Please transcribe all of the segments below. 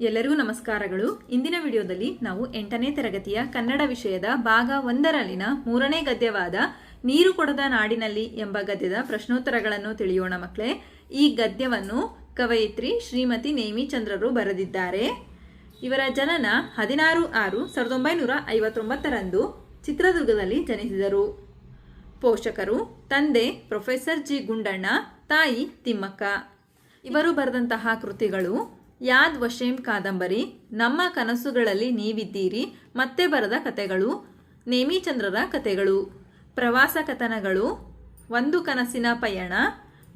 ಎಲ್ಲರಿಗೂ ನಮಸ್ಕಾರಗಳು. ಇಂದಿನ ವಿಡಿಯೋದಲ್ಲಿ ನಾವು ಎಂಟನೇ ತರಗತಿಯ ಕನ್ನಡ ವಿಷಯದ ಭಾಗ ಒಂದರಲ್ಲಿನ ಮೂರನೇ ಗದ್ಯವಾದ ನೀರು ಕೊಡದ ನಾಡಿನಲ್ಲಿ ಎಂಬ ಗದ್ಯದ ಪ್ರಶ್ನೋತ್ತರಗಳನ್ನು ತಿಳಿಯೋಣ ಮಕ್ಕಳೇ. ಈ ಗದ್ಯವನ್ನು ಕವಯಿತ್ರಿ ಶ್ರೀಮತಿ ನೇಮಿಚಂದ್ರರು ಬರೆದಿದ್ದಾರೆ. ಇವರ ಜನನ ಹದಿನಾರು ಆರು ಸಾವಿರದ ಒಂಬೈನೂರ ಐವತ್ತೊಂಬತ್ತರಂದು ಚಿತ್ರದುರ್ಗದಲ್ಲಿ ಜನಿಸಿದರು. ಪೋಷಕರು, ತಂದೆ ಪ್ರೊಫೆಸರ್ ಜಿ ಗುಂಡಣ್ಣ, ತಾಯಿ ತಿಮ್ಮಕ್ಕ. ಇವರು ಬರೆದಂತಹ ಕೃತಿಗಳು, ಯಾದ್ ವಶೇಂ ಕಾದಂಬರಿ, ನಮ್ಮ ಕನಸುಗಳಲ್ಲಿ ನೀವಿದ್ದೀರಿ, ಮತ್ತೆ ಬರೆದ ಕತೆಗಳು ನೇಮಿಚಂದ್ರರ ಕತೆಗಳು ಪ್ರವಾಸ ಕಥನಗಳು, ಒಂದು ಕನಸಿನ ಪಯಣ,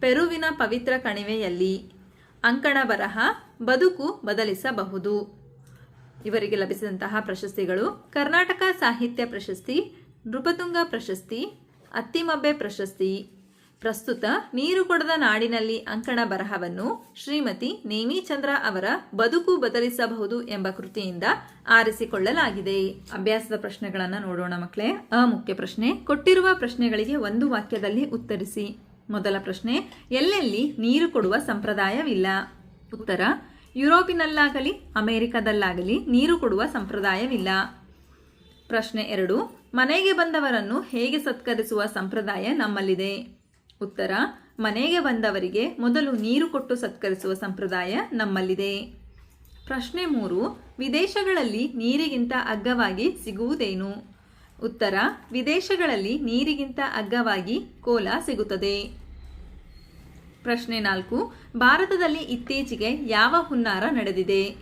ಪೆರುವಿನ ಪವಿತ್ರ ಕಣಿವೆಯಲ್ಲಿ, ಅಂಕಣ ಬರಹ, ಬದುಕು ಬದಲಿಸಬಹುದು. ಇವರಿಗೆ ಲಭಿಸಿದಂತಹ ಪ್ರಶಸ್ತಿಗಳು, ಕರ್ನಾಟಕ ಸಾಹಿತ್ಯ ಪ್ರಶಸ್ತಿ, ನೃಪತುಂಗ ಪ್ರಶಸ್ತಿ, ಅತ್ತಿಮಬ್ಬೆ ಪ್ರಶಸ್ತಿ ಪ್ರಸ್ತುತ ನೀರು ಕೊಡದ ನಾಡಿನಲ್ಲಿ ಅಂಕಣ ಬರಹವನ್ನು ಶ್ರೀಮತಿ ನೇಮಿಚಂದ್ರ ಅವರ ಬದುಕು ಬದಲಿಸಬಹುದು ಎಂಬ ಕೃತಿಯಿಂದ ಆರಿಸಿಕೊಳ್ಳಲಾಗಿದೆ. ಅಭ್ಯಾಸದ ಪ್ರಶ್ನೆಗಳನ್ನು ನೋಡೋಣ ಮಕ್ಕಳೇ ಅ ಮುಖ್ಯ ಪ್ರಶ್ನೆ, ಕೊಟ್ಟಿರುವ ಪ್ರಶ್ನೆಗಳಿಗೆ ಒಂದು ವಾಕ್ಯದಲ್ಲಿ ಉತ್ತರಿಸಿ. ಮೊದಲ ಪ್ರಶ್ನೆ, ಎಲ್ಲೆಲ್ಲಿ ನೀರು ಕೊಡುವ ಸಂಪ್ರದಾಯವಿಲ್ಲ? ಉತ್ತರ, ಯುರೋಪಿನಲ್ಲಾಗಲಿ, ಅಮೆರಿಕದಲ್ಲಾಗಲಿ ನೀರು ಕೊಡುವ ಸಂಪ್ರದಾಯವಿಲ್ಲ. ಪ್ರಶ್ನೆ ಎರಡು, ಮನೆಗೆ ಬಂದವರನ್ನು ಹೇಗೆ ಸತ್ಕರಿಸುವ ಸಂಪ್ರದಾಯ ನಮ್ಮಲ್ಲಿದೆ? ಉತ್ತರ, ಮನೆಗೆ ಬಂದವರಿಗೆ ಮೊದಲು ನೀರು ಕೊಟ್ಟು ಸತ್ಕರಿಸುವ ಸಂಪ್ರದಾಯ ನಮ್ಮಲ್ಲಿದೆ. ಪ್ರಶ್ನೆ ಮೂರು, ವಿದೇಶಗಳಲ್ಲಿ ನೀರಿಗಿಂತ ಅಗ್ಗವಾಗಿ ಸಿಗುವುದೇನು? ಉತ್ತರ, ವಿದೇಶಗಳಲ್ಲಿ ನೀರಿಗಿಂತ ಅಗ್ಗವಾಗಿ ಕೋಲ ಸಿಗುತ್ತದೆ. ಪ್ರಶ್ನೆ ನಾಲ್ಕು, ಭಾರತದಲ್ಲಿ ಇತ್ತೀಚೆಗೆ ಯಾವ ಹುನ್ನಾರ ನಡೆದಿದೆ?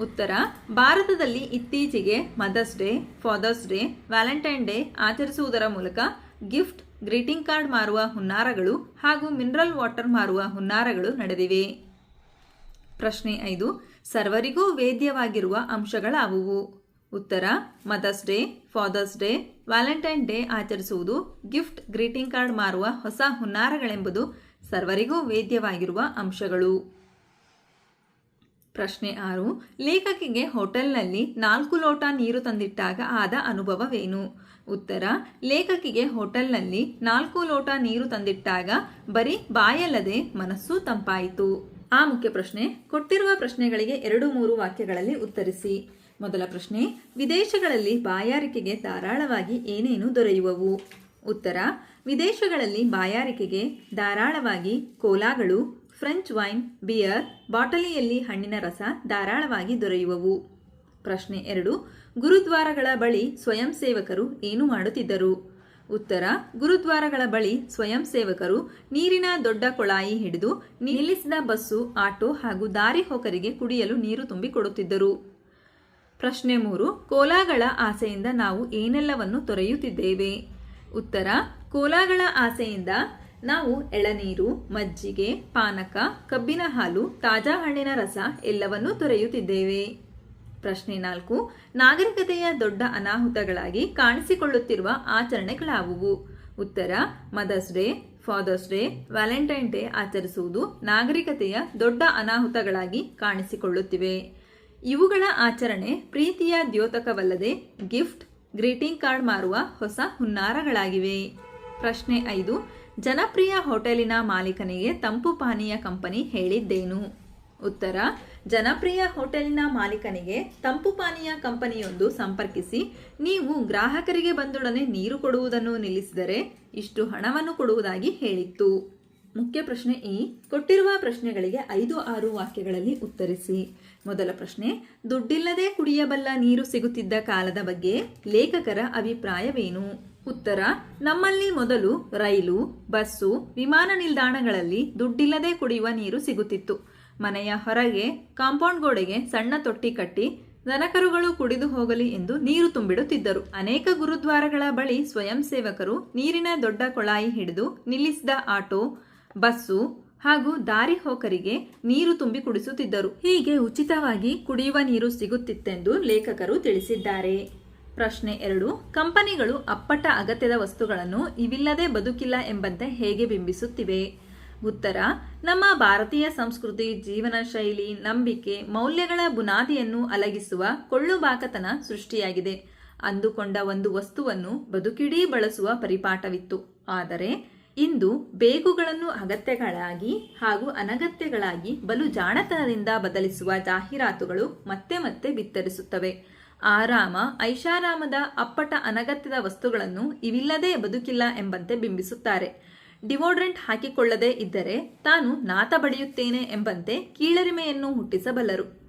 ಉತ್ತರ, ಭಾರತದಲ್ಲಿ ಇತ್ತೀಚೆಗೆ mother's day, father's day, valentine day ಆಚರಿಸುವುದರ ಮೂಲಕ ಗಿಫ್ಟ್ ಗ್ರೀಟಿಂಗ್ ಕಾರ್ಡ್ ಮಾರುವ ಹುನ್ನಾರಗಳು ಹಾಗೂ ಮಿನರಲ್ ವಾಟರ್ ಮಾರುವ ಹುನ್ನಾರಗಳು ನಡೆದಿವೆ. ಪ್ರಶ್ನೆ ಐದು, ಸರ್ವರಿಗೂ ವೇದ್ಯವಾಗಿರುವ ಅಂಶಗಳಾವುವು? ಉತ್ತರ, mother's day, father's day, valentine day ಆಚರಿಸುವುದು, ಗಿಫ್ಟ್ ಗ್ರೀಟಿಂಗ್ ಕಾರ್ಡ್ ಮಾರುವ ಹೊಸ ಹುನ್ನಾರಗಳೆಂಬುದು ಸರ್ವರಿಗೂ ವೇದ್ಯವಾಗಿರುವ ಅಂಶಗಳು. ಪ್ರಶ್ನೆ ಆರು, ಲೇಖಕಿಗೆ ಹೋಟೆಲ್ನಲ್ಲಿ ನಾಲ್ಕು ಲೋಟ ನೀರು ತಂದಿಟ್ಟಾಗ ಆದ ಅನುಭವವೇನು? ಉತ್ತರ, ಲೇಖಕಿಗೆ ಹೋಟೆಲ್ನಲ್ಲಿ ನಾಲ್ಕು ಲೋಟ ನೀರು ತಂದಿಟ್ಟಾಗ ಬರೀ ಬಾಯಲ್ಲದೆ ಮನಸ್ಸು ತಂಪಾಯಿತು. ಆ ಮುಖ್ಯ ಪ್ರಶ್ನೆ, ಕೊಟ್ಟಿರುವ ಪ್ರಶ್ನೆಗಳಿಗೆ ಎರಡು ಮೂರು ವಾಕ್ಯಗಳಲ್ಲಿ ಉತ್ತರಿಸಿ. ಮೊದಲ ಪ್ರಶ್ನೆ, ವಿದೇಶಗಳಲ್ಲಿ ಬಾಯಾರಿಕೆಗೆ ಧಾರಾಳವಾಗಿ ಏನೇನು ದೊರೆಯುವವು? ಉತ್ತರ, ವಿದೇಶಗಳಲ್ಲಿ ಬಾಯಾರಿಕೆಗೆ ಧಾರಾಳವಾಗಿ ಕೋಲಾಗಳು ಫ್ರೆಂಚ್ ವೈನ್, ಬಿಯರ್, ಬಾಟಲಿಯಲ್ಲಿ ಹಣ್ಣಿನ ರಸ ಧಾರಾಳವಾಗಿ ದೊರೆಯುವವು. ಪ್ರಶ್ನೆ ಎರಡು, ಗುರುದ್ವಾರಗಳ ಬಳಿ ಸ್ವಯಂ ಸೇವಕರು ಏನು ಮಾಡುತ್ತಿದ್ದರು? ಉತ್ತರ, ಗುರುದ್ವಾರಗಳ ಬಳಿ ಸ್ವಯಂ ಸೇವಕರು ನೀರಿನ ದೊಡ್ಡ ಕೊಳಾಯಿ ಹಿಡಿದು ನಿಲ್ಲಿಸಿದ ಬಸ್ಸು, ಆಟೋ ಹಾಗೂ ದಾರಿ ಹೋಕರಿಗೆ ಕುಡಿಯಲು ನೀರು ತುಂಬಿಕೊಡುತ್ತಿದ್ದರು. ಪ್ರಶ್ನೆ ಮೂರು, ಕೋಲಾಗಳ ಆಸೆಯಿಂದ ನಾವು ಏನೆಲ್ಲವನ್ನು ತೊರೆಯುತ್ತಿದ್ದೇವೆ? ಉತ್ತರ, ಕೋಲಾಗಳ ಆಸೆಯಿಂದ ನಾವು ಎಳನೀರು, ಮಜ್ಜಿಗೆ, ಪಾನಕ, ಕಬ್ಬಿನ ಹಾಲು, ತಾಜಾ ಹಣ್ಣಿನ ರಸ ಎಲ್ಲವನ್ನೂ ತೊರೆಯುತ್ತಿದ್ದೇವೆ. ಪ್ರಶ್ನೆ ನಾಲ್ಕು. ನಾಗರಿಕತೆಯ ದೊಡ್ಡ ಅನಾಹುತಗಳಾಗಿ ಕಾಣಿಸಿಕೊಳ್ಳುತ್ತಿರುವ ಆಚರಣೆಗಳಾವುವು? ಉತ್ತರ. Mother's day, father's day, valentine day ಆಚರಿಸುವುದು ನಾಗರಿಕತೆಯ ದೊಡ್ಡ ಅನಾಹುತಗಳಾಗಿ ಕಾಣಿಸಿಕೊಳ್ಳುತ್ತಿವೆ. ಇವುಗಳ ಆಚರಣೆ ಪ್ರೀತಿಯ ದ್ಯೋತಕವಲ್ಲದೆ ಗಿಫ್ಟ್, ಗ್ರೀಟಿಂಗ್ ಕಾರ್ಡ್ ಮಾರುವ ಹೊಸ ಹುನ್ನಾರಗಳಾಗಿವೆ. ಪ್ರಶ್ನೆ ಐದು. ಜನಪ್ರಿಯ ಹೋಟೆಲಿನ ಮಾಲೀಕನಿಗೆ ತಂಪು ಪಾನೀಯ ಕಂಪನಿ ಹೇಳಿದ್ದೇನು? ಉತ್ತರ, ಜನಪ್ರಿಯ ಹೋಟೆಲಿನ ಮಾಲೀಕನಿಗೆ ತಂಪು ಪಾನೀಯ ಕಂಪನಿಯೊಂದು ಸಂಪರ್ಕಿಸಿ, ನೀವು ಗ್ರಾಹಕರಿಗೆ ಬಂದೊಡನೆ ನೀರು ಕೊಡುವುದನ್ನು ನಿಲ್ಲಿಸಿದರೆ ಇಷ್ಟು ಹಣವನ್ನು ಕೊಡುವುದಾಗಿ ಹೇಳಿತ್ತು. ಮುಖ್ಯ ಪ್ರಶ್ನೆ ಈ ಕೊಟ್ಟಿರುವ ಪ್ರಶ್ನೆಗಳಿಗೆ ಐದು ಆರು ವಾಕ್ಯಗಳಲ್ಲಿ ಉತ್ತರಿಸಿ. ಮೊದಲ ಪ್ರಶ್ನೆ, ದುಡ್ಡಿಲ್ಲದೆ ಕುಡಿಯಬಲ್ಲ ನೀರು ಸಿಗುತ್ತಿದ್ದ ಕಾಲದ ಬಗ್ಗೆ ಲೇಖಕರ ಅಭಿಪ್ರಾಯವೇನು? ಉತ್ತರ, ನಮ್ಮಲ್ಲಿ ಮೊದಲು ರೈಲು, ಬಸ್ಸು, ವಿಮಾನ ನಿಲ್ದಾಣಗಳಲ್ಲಿ ದುಡ್ಡಿಲ್ಲದೆ ಕುಡಿಯುವ ನೀರು ಸಿಗುತ್ತಿತ್ತು. ಮನೆಯ ಹೊರಗೆ, ಕಾಂಪೌಂಡ್ ಗೋಡೆಗೆ ಸಣ್ಣ ತೊಟ್ಟಿ ಕಟ್ಟಿ ದನಕರುಗಳು ಕುಡಿದು ಹೋಗಲಿ ಎಂದು ನೀರು ತುಂಬಿಡುತ್ತಿದ್ದರು. ಅನೇಕ ಗುರುದ್ವಾರಗಳ ಬಳಿ ಸ್ವಯಂ ಸೇವಕರು ನೀರಿನ ದೊಡ್ಡ ಕೊಳಾಯಿ ಹಿಡಿದು ನಿಲ್ಲಿಸಿದ ಆಟೋ, ಬಸ್ಸು ಹಾಗೂ ದಾರಿ ಹೋಕರಿಗೆ ನೀರು ತುಂಬಿ ಕುಡಿಸುತ್ತಿದ್ದರು. ಹೀಗೆ ಉಚಿತವಾಗಿ ಕುಡಿಯುವ ನೀರು ಸಿಗುತ್ತಿತ್ತೆಂದು ಲೇಖಕರು ತಿಳಿಸಿದ್ದಾರೆ. ಪ್ರಶ್ನೆ ಎರಡು, ಕಂಪನಿಗಳು ಅಪ್ಪಟ ಅಗತ್ಯದ ವಸ್ತುಗಳನ್ನು ಇವಿಲ್ಲದೆ ಬದುಕಿಲ್ಲ ಎಂಬಂತೆ ಹೇಗೆ ಬಿಂಬಿಸುತ್ತಿವೆ? ಉತ್ತರ, ನಮ್ಮ ಭಾರತೀಯ ಸಂಸ್ಕೃತಿ, ಜೀವನ ಶೈಲಿ, ನಂಬಿಕೆ, ಮೌಲ್ಯಗಳ ಬುನಾದಿಯನ್ನು ಅಲಗಿಸುವ ಕೊಳ್ಳುಬಾಕತನ ಸೃಷ್ಟಿಯಾಗಿದೆ. ಅಂದುಕೊಂಡ ಒಂದು ವಸ್ತುವನ್ನು ಬದುಕಿಡೀ ಬಳಸುವ ಪರಿಪಾಠವಿತ್ತು. ಆದರೆ, ಇಂದು ಬೇಗುಗಳನ್ನು ಅಗತ್ಯಗಳಾಗಿ ಹಾಗೂ ಅನಗತ್ಯಗಳಾಗಿ ಬಲು ಜಾಣತನದಿಂದ ಬದಲಿಸುವ ಜಾಹೀರಾತುಗಳು ಮತ್ತೆ ಮತ್ತೆ ಬಿತ್ತರಿಸುತ್ತವೆ. ಆರಾಮ, ಐಷಾರಾಮದ ಅಪ್ಪಟ ಅನಗತ್ಯದ ವಸ್ತುಗಳನ್ನು ಇವಿಲ್ಲದೆ ಬದುಕಿಲ್ಲ ಎಂಬಂತೆ ಬಿಂಬಿಸುತ್ತಾರೆ. ಡಿವೋಡ್ರೆಂಟ್ ಹಾಕಿಕೊಳ್ಳದೇ ಇದ್ದರೆ ತಾನು ನಾತ ಬಡಿಯುತ್ತೇನೆ ಎಂಬಂತೆ ಕೀಳರಿಮೆಯನ್ನು ಹುಟ್ಟಿಸಬಲ್ಲರು.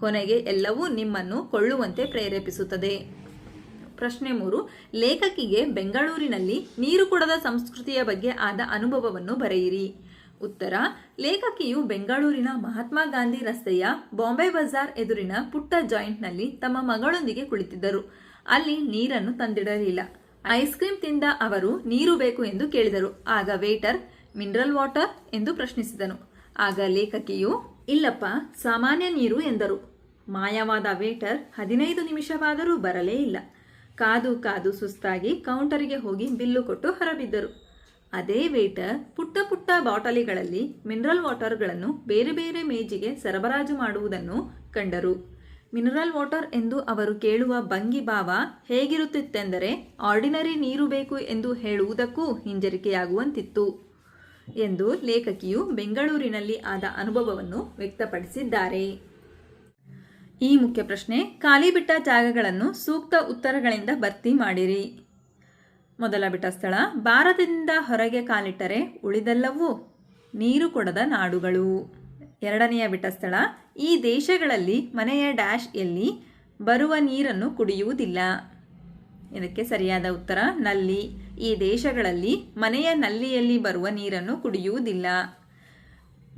ಕೊನೆಗೆ ಎಲ್ಲವೂ ನಿಮ್ಮನ್ನು ಕೊಳ್ಳುವಂತೆ ಪ್ರೇರೇಪಿಸುತ್ತದೆ. ಪ್ರಶ್ನೆ ಮೂರು, ಲೇಖಕಿಗೆ ಬೆಂಗಳೂರಿನಲ್ಲಿ ನೀರು ಕೊಡದ ಸಂಸ್ಕೃತಿಯ ಬಗ್ಗೆ ಆದ ಅನುಭವವನ್ನು ಬರೆಯಿರಿ. ಉತ್ತರ, ಲೇಖಕಿಯು ಬೆಂಗಳೂರಿನ ಮಹಾತ್ಮ ಗಾಂಧಿ ರಸ್ತೆಯ ಬಾಂಬೆ ಬಜಾರ್ ಎದುರಿನ ಪುಟ್ಟ ಜಾಯಿಂಟ್ನಲ್ಲಿ ತಮ್ಮ ಮಗಳೊಂದಿಗೆ ಕುಳಿತಿದ್ದರು. ಅಲ್ಲಿ ನೀರನ್ನು ತಂದಿಡಲಿಲ್ಲ. ಐಸ್ ಕ್ರೀಮ್ ತಿಂದ ಅವರು ನೀರು ಬೇಕು ಎಂದು ಕೇಳಿದರು. ಆಗ ವೇಟರ್, ಮಿನರಲ್ ವಾಟರ್? ಎಂದು ಪ್ರಶ್ನಿಸಿದನು. ಆಗ ಲೇಖಕಿಯು, ಇಲ್ಲಪ್ಪ, ಸಾಮಾನ್ಯ ನೀರು ಎಂದರು. ಮಾಯವಾದ ವೇಟರ್ ಹದಿನೈದು ನಿಮಿಷವಾದರೂ ಬರಲೇ ಇಲ್ಲ. ಕಾದು ಕಾದು ಸುಸ್ತಾಗಿ ಕೌಂಟರಿಗೆ ಹೋಗಿ ಬಿಲ್ಲು ಕೊಟ್ಟು ಹೊರಬಿದ್ದರು. ಅದೇ ವೇಟರ್ ಪುಟ್ಟ ಪುಟ್ಟ ಬಾಟಲಿಗಳಲ್ಲಿ ಮಿನರಲ್ ವಾಟರ್ಗಳನ್ನು ಬೇರೆ ಬೇರೆ ಮೇಜಿಗೆ ಸರಬರಾಜು ಮಾಡುವುದನ್ನು ಕಂಡರು. ಮಿನರಲ್ ವಾಟರ್ ಎಂದು ಅವರು ಕೇಳುವ ಭಂಗಿ ಭಾವ ಹೇಗಿರುತ್ತಿತ್ತೆಂದರೆ ಆರ್ಡಿನರಿ ನೀರು ಬೇಕು ಎಂದು ಹೇಳುವುದಕ್ಕೂ ಹಿಂಜರಿಕೆಯಾಗುವಂತಿತ್ತು ಎಂದು ಲೇಖಕಿಯು ಬೆಂಗಳೂರಿನಲ್ಲಿ ಆದ ಅನುಭವವನ್ನು ವ್ಯಕ್ತಪಡಿಸಿದ್ದಾರೆ. ಈ ಮುಖ್ಯ ಪ್ರಶ್ನೆ, ಖಾಲಿ ಬಿಟ್ಟ ಜಾಗಗಳನ್ನು ಸೂಕ್ತ ಉತ್ತರಗಳಿಂದ ಭರ್ತಿ ಮಾಡಿರಿ. ಮೊದಲ ಬಿಟ್ಟ ಸ್ಥಳ. ಭಾರತದಿಂದ ಹೊರಗೆ ಕಾಲಿಟ್ಟರೆ ಉಳಿದೆಲ್ಲವೂ ನೀರು ಕೊಡದ ನಾಡುಗಳು. ಎರಡನೆಯ ಬಿಟ್ಟ ಸ್ಥಳ. ಈ ದೇಶಗಳಲ್ಲಿ ಮನೆಯ ಡ್ಯಾಶ್ ಎಲ್ಲಿ ಬರುವ ನೀರನ್ನು ಕುಡಿಯುವುದಿಲ್ಲ. ಇದಕ್ಕೆ ಸರಿಯಾದ ಉತ್ತರ, ನಲ್ಲಿ. ಈ ದೇಶಗಳಲ್ಲಿ ಮನೆಯ ನಲ್ಲಿಯಲ್ಲಿ ಬರುವ ನೀರನ್ನು ಕುಡಿಯುವುದಿಲ್ಲ.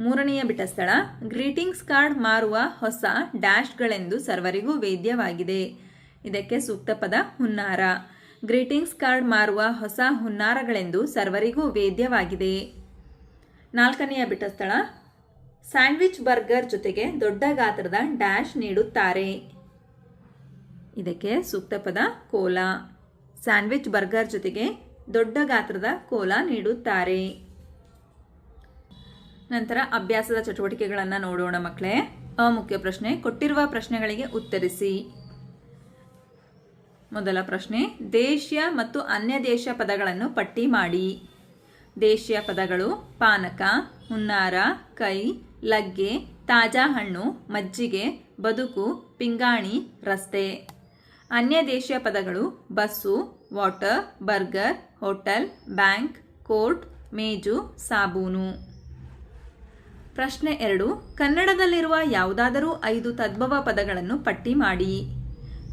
ಮೂರನೆಯ ಬಿಟ್ಟ ಸ್ಥಳ. ಗ್ರೀಟಿಂಗ್ಸ್ ಕಾರ್ಡ್ ಮಾರುವ ಹೊಸ ಡ್ಯಾಶ್ಗಳೆಂದು ಸರ್ವರಿಗೂ ವೇದ್ಯವಾಗಿದೆ. ಇದಕ್ಕೆ ಸೂಕ್ತ ಪದ ಹುನ್ನಾರ. ಗ್ರೀಟಿಂಗ್ಸ್ ಕಾರ್ಡ್ ಮಾರುವ ಹೊಸ ಹುನ್ನಾರಗಳೆಂದು ಸರ್ವರಿಗೂ ವೇದ್ಯವಾಗಿದೆ. ನಾಲ್ಕನೆಯ ಬಿಟ್ಟ ಸ್ಥಳ ಸ್ಯಾಂಡ್ವಿಚ್ ಬರ್ಗರ್ ಜೊತೆಗೆ ದೊಡ್ಡ ಗಾತ್ರದ ಡ್ಯಾಶ್ ನೀಡುತ್ತಾರೆ. ಇದಕ್ಕೆ ಸೂಕ್ತ ಪದ ಕೋಲಾ. ಸ್ಯಾಂಡ್ವಿಚ್ ಬರ್ಗರ್ ಜೊತೆಗೆ ದೊಡ್ಡ ಗಾತ್ರದ ಕೋಲಾ ನೀಡುತ್ತಾರೆ. ನಂತರ ಅಭ್ಯಾಸದ ಚಟುವಟಿಕೆಗಳನ್ನು ನೋಡೋಣ ಮಕ್ಕಳೇ. ಅಮುಖ್ಯ ಪ್ರಶ್ನೆ, ಕೊಟ್ಟಿರುವ ಪ್ರಶ್ನೆಗಳಿಗೆ ಉತ್ತರಿಸಿ. ಮೊದಲ ಪ್ರಶ್ನೆ, ದೇಶೀಯ ಮತ್ತು ಅನ್ಯ ದೇಶ ಪದಗಳನ್ನು ಪಟ್ಟಿ ಮಾಡಿ. ದೇಶೀಯ ಪದಗಳು ಪಾನಕ, ಹುನ್ನಾರ, ಕೈ, ಲಗ್ಗೆ, ತಾಜಾ ಹಣ್ಣು, ಮಜ್ಜಿಗೆ, ಬದುಕು, ಪಿಂಗಾಣಿ, ರಸ್ತೆ. ಅನ್ಯ ದೇಶೀಯ ಪದಗಳು bus, water, burger, hotel, bank, court, ಮೇಜು, ಸಾಬೂನು. ಪ್ರಶ್ನೆ ಎರಡು, ಕನ್ನಡದಲ್ಲಿರುವ ಯಾವುದಾದರೂ ಐದು ತದ್ಭವ ಪದಗಳನ್ನು ಪಟ್ಟಿ ಮಾಡಿ.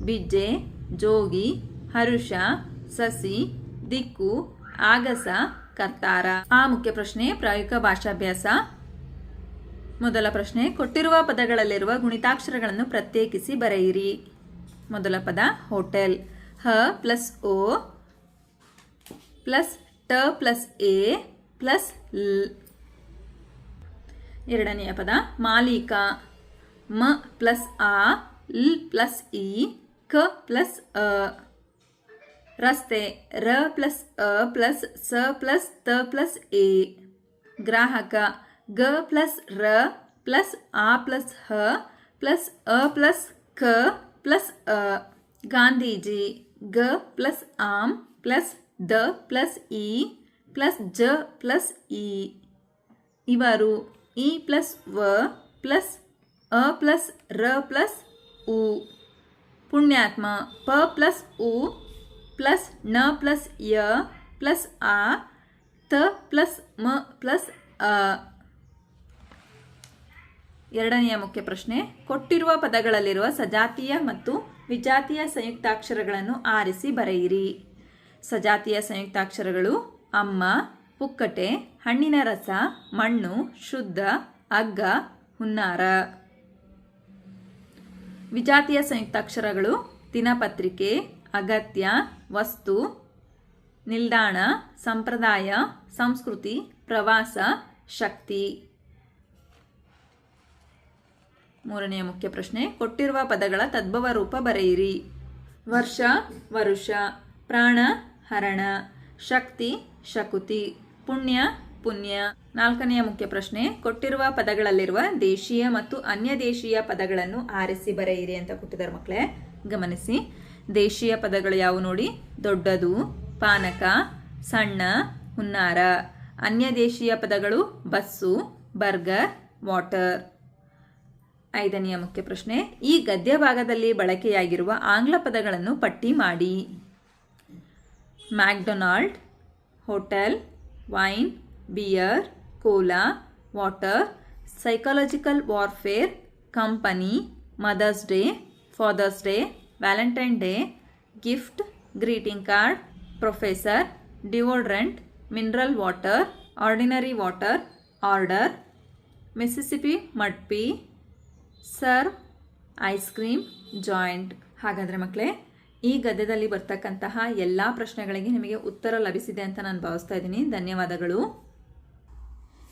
ಬಿಜ್ಜೆ ಜೋಗಿ, ಹರುಷ, ಸಸಿ, ದಿಕ್ಕು, ಆಗಸ, ಕರ್ತಾರ. ಆ ಮುಖ್ಯ ಪ್ರಶ್ನೆ, ಪ್ರಾಯೋಗಿಕ ಭಾಷಾಭ್ಯಾಸ. ಮೊದಲ ಪ್ರಶ್ನೆ, ಕೊಟ್ಟಿರುವ ಪದಗಳಲ್ಲಿರುವ ಗುಣಿತಾಕ್ಷರಗಳನ್ನು ಪ್ರತ್ಯೇಕಿಸಿ ಬರೆಯಿರಿ. ಮೊದಲ ಪದ, ಹೋಟೆಲ್. ಹ ಪ್ಲಸ್ ಓ ಪ್ಲಸ್ ಟ ಪ್ಲಸ್ ಎ ಪ್ಲಸ್ ಲ್. ಎರಡನೆಯ ಪದ, ಮಾಲೀಕ. ಮ ಪ್ಲಸ್ ಆ, ಲ್ ಪ್ಲಸ್ ಇ ಕ ಪ್ಲಸ್ ಅ ರಸ್ತೆ ರ ಪ್ಲಸ್ ಅ ಪ್ಲಸ್ ಸ ಪ್ಲಸ್ ತ ಪ್ಲಸ್ ಎ ಗ್ರಾಹಕ ಗ ಪ್ಲಸ್ ರ ಪ್ಲಸ್ ಆ ಪ್ಲಸ್ ಹ ಪ್ಲಸ್ ಅ ಪ್ಲಸ್ ಕ ಪ್ಲಸ್ ಅ ಗಾಂಧೀಜಿ ಗ ಪ್ಲಸ್ ಆಮ್ ಪ್ಲಸ್ ದ ಪ್ಲಸ್ ಇ ಪ್ಲಸ್ ಜ ಪ್ಲಸ್ ಇ ಇವರು ಇ ಪ್ಲಸ್ ವ ಪ್ಲಸ್ ಅ ಪ್ಲಸ್ ರ ಪ್ಲಸ್ ಉ ಪುಣ್ಯಾತ್ಮ, ಪ ಪ್ಲಸ್ ಉ, ಪ್ಲಸ್ನ ಪ್ಲಸ್ ಯ, ಪ್ಲಸ್ ಆ, ತ ಪ್ಲಸ್ ಮ ಪ್ಲಸ್ ಅ. ಎರಡನೆಯ ಮುಖ್ಯ ಪ್ರಶ್ನೆ, ಕೊಟ್ಟಿರುವ ಪದಗಳಲ್ಲಿರುವ ಸಜಾತಿಯ ಮತ್ತು ವಿಜಾತಿಯ ಸಂಯುಕ್ತಾಕ್ಷರಗಳನ್ನು ಆರಿಸಿ ಬರೆಯಿರಿ. ಸಜಾತಿಯ ಸಂಯುಕ್ತಾಕ್ಷರಗಳು ಅಮ್ಮ, ಪುಕ್ಕಟೆ, ಹಣ್ಣಿನ ರಸ, ಮಣ್ಣು, ಶುದ್ಧ, ಅಗ್ಗ, ಹುನ್ನಾರ. ವಿಜಾತಿಯ ಸಂಯುಕ್ತಾಕ್ಷರಗಳು ದಿನಪತ್ರಿಕೆ, ಅಗತ್ಯ, ವಸ್ತು, ನಿಲ್ದಾಣ, ಸಂಪ್ರದಾಯ, ಸಂಸ್ಕೃತಿ, ಪ್ರವಾಸ, ಶಕ್ತಿ. ಮೂರನೆಯ ಮುಖ್ಯ ಪ್ರಶ್ನೆ, ಕೊಟ್ಟಿರುವ ಪದಗಳ ತದ್ಭವ ರೂಪ ಬರೆಯಿರಿ. ವರ್ಷ, ವರುಷ, ಪ್ರಾಣ, ಹರಣ, ಶಕ್ತಿ, ಶಕುತಿ, ಪುಣ್ಯ ಪುಣ್ಯ. ನಾಲ್ಕನೆಯ ಮುಖ್ಯ ಪ್ರಶ್ನೆ, ಕೊಟ್ಟಿರುವ ಪದಗಳಲ್ಲಿರುವ ದೇಶೀಯ ಮತ್ತು ಅನ್ಯ ದೇಶೀಯ ಪದಗಳನ್ನು ಆರಿಸಿ ಬರೆಯಿರಿ ಅಂತ ಕೊಟ್ಟಿದ್ದಾರೆ ಮಕ್ಕಳೇ. ಗಮನಿಸಿ. ದೇಶೀಯ ಪದಗಳು ಯಾವುವು ನೋಡಿ? ದೊಡ್ಡದು, ಪಾನಕ, ಸಣ್ಣ, ಹುನ್ನಾರ. ಅನ್ಯ ದೇಶೀಯ ಪದಗಳು ಬಸ್ಸು, ಬರ್ಗರ್, ವಾಟರ್. ಐದನೆಯ ಮುಖ್ಯ ಪ್ರಶ್ನೆ, ಈ ಗದ್ಯ ಭಾಗದಲ್ಲಿ ಬಳಕೆಯಾಗಿರುವ ಆಂಗ್ಲ ಪದಗಳನ್ನು ಪಟ್ಟಿ ಮಾಡಿ. McDonald, hotel, wine beer cola water psychological warfare company mother's day father's day valentine day gift greeting card professor deodorant mineral water ordinary water order Mississippi mud pie serve ice cream joint ಹಾಗಾದರೆ ಮಕ್ಕಳೇ ಈ ಗದ್ಯದಲ್ಲಿ ಬರ್ತಕ್ಕಂತಹ ಎಲ್ಲ ಪ್ರಶ್ನೆಗಳಿಗೆ ನಿಮಗೆ ಉತ್ತರ ಲಭಿಸಿದೆ ಅಂತ ನಾನು ಭಾವಿಸ್ತಾ ಇದ್ದೀನಿ. ಧನ್ಯವಾದಗಳು.